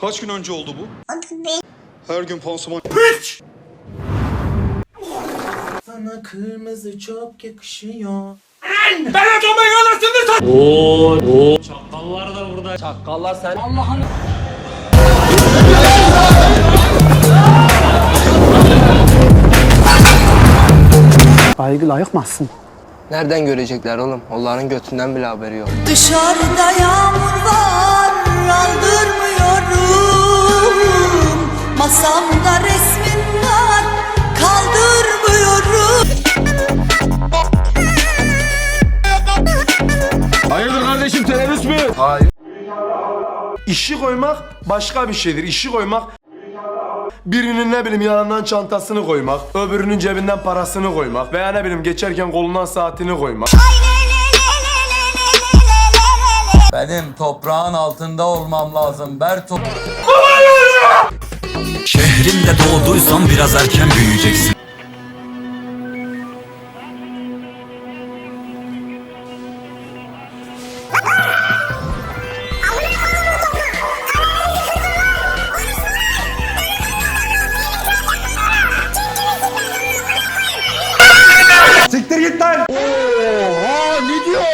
Kaç gün önce oldu bu? Her gün pansuman... Sana kırmızı çok yakışıyor. Saygı layıkmazsın. Nereden görecekler oğlum? Onların götünden bile haberi yok. Dışarıda yağmur Masamda resmin var kaldırmıyorum İşi koymak başka bir şeydir. İşi koymak birinin ne bileyim yanından çantasını koymak, öbürünün cebinden parasını koymak veya ne bileyim geçerken kolundan saatini koymak. Benim toprağın altında olmam lazım. Berto. Şehrimde doğduysan biraz erken büyüyeceksin. Siktir git lan!